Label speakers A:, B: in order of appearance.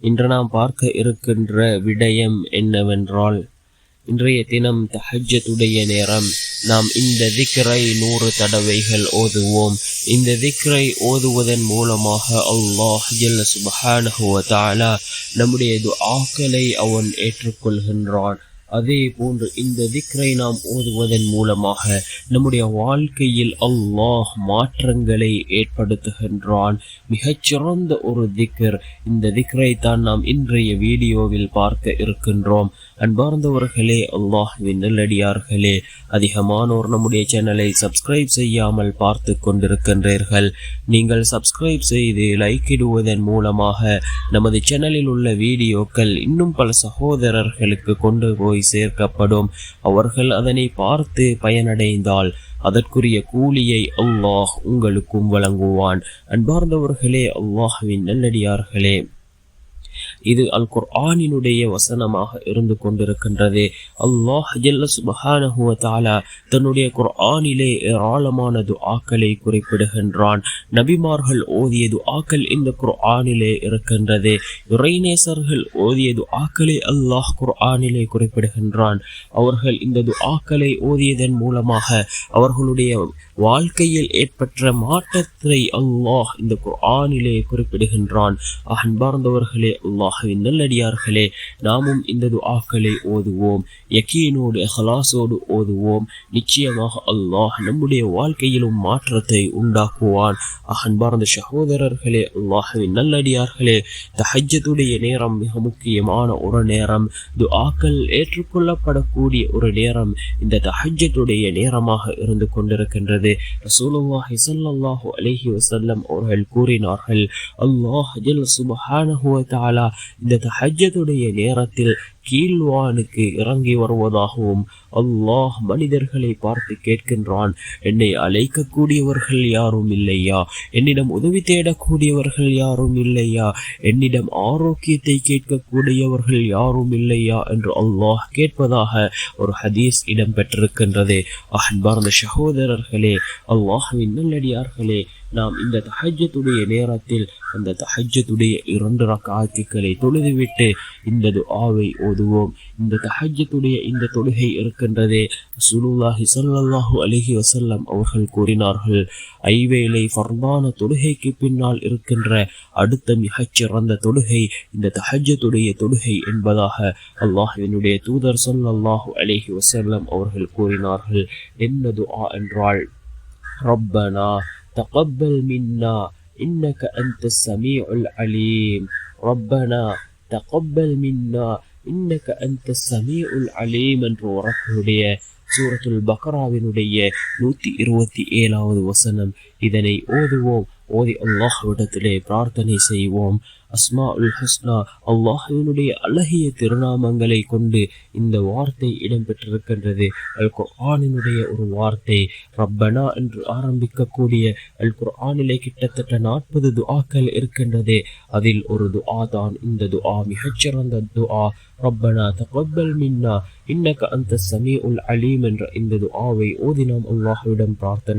A: இன்று நாம் பார்க்க இருக்கின்ற விடயம் என்னவென்றால் இன்றைய தினம் தஹஜத்துடைய நேரம். நாம் இந்த திக்ரை நூறு தடவைகள் ஓதுவோம். இந்த திக்ரை ஓதுவதன் மூலமாக அல்லாஹ் ஜல்ல சுபஹானஹு வ நம்முடைய ஆக்களை அவன் ஏற்றுக்கொள்கின்றான். அதே போன்று இந்த திக்ரை நாம் ஓதுவதன் மூலமாக நம்முடைய வாழ்க்கையில் அல்லாஹ் மாற்றங்களை ஏற்படுத்துகின்றான். மிகச்சிறந்த ஒரு திக்ர். இந்த திக்ரை தான் நாம் இன்றைய வீடியோவில் பார்க்க இருக்கின்றோம். அன்பார்ந்தவர்களே அல்லாஹுவின் நல்லடியார்களே அதிகமானோர் நம்முடைய சேனலை சப்ஸ்கிரைப் செய்யாமல் பார்த்து கொண்டிருக்கின்றீர்கள். நீங்கள் சப்ஸ்கிரைப் செய்து லைக் இடுவதன் மூலமாக நமது சேனலில் உள்ள வீடியோக்கள் இன்னும் பல சகோதரர்களுக்கு கொண்டு போய் சேர்க்கப்படும். அவர்கள் அதனை பார்த்து பயனடைந்தால் அதற்குரிய கூலியை அல்லாஹ் உங்களுக்கும் வழங்குவான். அன்பார்ந்தவர்களே அல்லாஹ்வின் நல்லடியார்களே. இது அல் குர்ஆனினுடைய வசனமாக இருந்து கொண்டிருக்கின்றது. அல்லாஹ் ஜல்ல சுபஹானஹுவ தாலா தன்னுடைய குர்ஆனிலே ஏராளமான துஆக்களை குறிப்பிடுகின்றான். நபிமார்கள் ஓதிய துஆக்கள் இந்த குர்ஆனிலே இருக்கின்றது. இறைநேசர்கள் ஓதிய துஆக்களை அல்லாஹ் குர்ஆனிலே குறிப்பிடுகின்றான். அவர்கள் இந்த துஆக்களை ஓதியதன் மூலமாக அவர்களுடைய வாழ்க்கையில் ஏற்பட்ட மாற்றத்தை அல்லாஹ் இந்த குர்ஆனிலே குறிப்பிடுகின்றான். அன்பார்ந்தவர்களே அல்லாஹுவின் நல்லடியார்களே நாமும் இந்த துஆக்களை ஓதுவோம். யக்கீனோடு ஹலாசோடு ஓதுவோம். நிச்சயமாக அல்லாஹ் நம்முடைய வாழ்க்கையிலும் மாற்றத்தை உண்டாக்குவான். அகன்பார்ந்த சகோதரர்களே அல்லாஹுவின் நல்லடியார்களே தஹஜத்துடைய நேரம் மிக முக்கியமான ஒரு நேரம். துஆக்கள் ஏற்றுக்கொள்ளப்படக்கூடிய ஒரு நேரம் இந்த தஹஜத்துடைய நேரமாக இருந்து கொண்டிருக்கின்றது. ரசூலுல்லாஹி ஸல்லல்லாஹு அலைஹி வஸல்லம் அவர்கள் கூறினார்கள் அல்லாஹ் ஜல் சுப்ஹானஹு வ தஆலா இந்த தஹஜத்துடைய நேரத்தில் கீழ்வானுக்கு இறங்கி வருவதாகவும் அல்லாஹ் மனிதர்களை பார்த்து கேட்கின்றான் என்னை அழைக்கக்கூடியவர்கள் யாரும் இல்லையா? என்னிடம் உதவி தேடக்கூடியவர்கள் யாரும் இல்லையா? என்னிடம் ஆரோக்கியத்தை கேட்கக்கூடியவர்கள் யாரும் இல்லையா? என்று அல்லாஹ் கேட்பதாக ஒரு ஹதீஸ் இடம்பெற்றிருக்கின்றது. அன்பார்ந்த சகோதரர்களே அல்லாஹின் நல்லடியார்களே நாம் இந்த தஹஜத்துடைய நேரத்தில் அந்த தஹஜத்துடைய இரண்டு ரக்காத்துக்களை தொழுதுவிட்டு இந்த துஆவை ஓதுவோம். இந்த தஹஜத்துடைய இந்த தொழுகை இருக்கின்றதே சுலுல்லாஹி சல்லாஹு அலைஹி வசல்லம் அவர்கள் கூறினார்கள். ஐவேளை ஃபர்தான தொழுகைக்கு பின்னால் இருக்கின்ற அடுத்த மிகச்சிறந்த தொழுகை இந்த தஹஜத்துடைய தொழுகை என்பதாக அல்லாஹினுடைய தூதர் ஸல்லல்லாஹு அலைஹி வசல்லம் அவர்கள் கூறினார்கள். என்ன துஆ என்றால் ரப்பனா تقبل منا إنك أنت السميع العليم ربنا تقبل منا إنك أنت السميع العليم என்று உறக்குடைய சூரத்துல் பக்ராவினுடைய நூத்தி இருபத்தி ஏழாவது வசனம் இதனை ஓதுவோம் ஓதி அல்லாஹ்விடத்திலே பிரார்த்தனை செய்வோம். அஸ்மா உல் ஹஸ்னா அல்லாஹுவினுடைய அழகிய திருநாமங்களை கொண்டு இந்த வார்த்தை இடம்பெற்றிருக்கின்றது. அல் குர்ஆனினுடைய ஒரு வார்த்தை ரப்பனா என்று ஆரம்பிக்கக்கூடிய அல் குர்ஆனிலே கிட்டத்தட்ட நாற்பது துஆக்கள் இருக்கின்றது. அதில் ஒரு துஆ தான் இந்த துஆ மிகச்சிறந்த துஆ ரப்பனா தகப்பல் மின்னா இன்னக அந்த சமீ உல் அலீம் என்ற இந்த துஆவை ஓதி நாம் அல்லாஹுவிடம் பிரார்த்தனை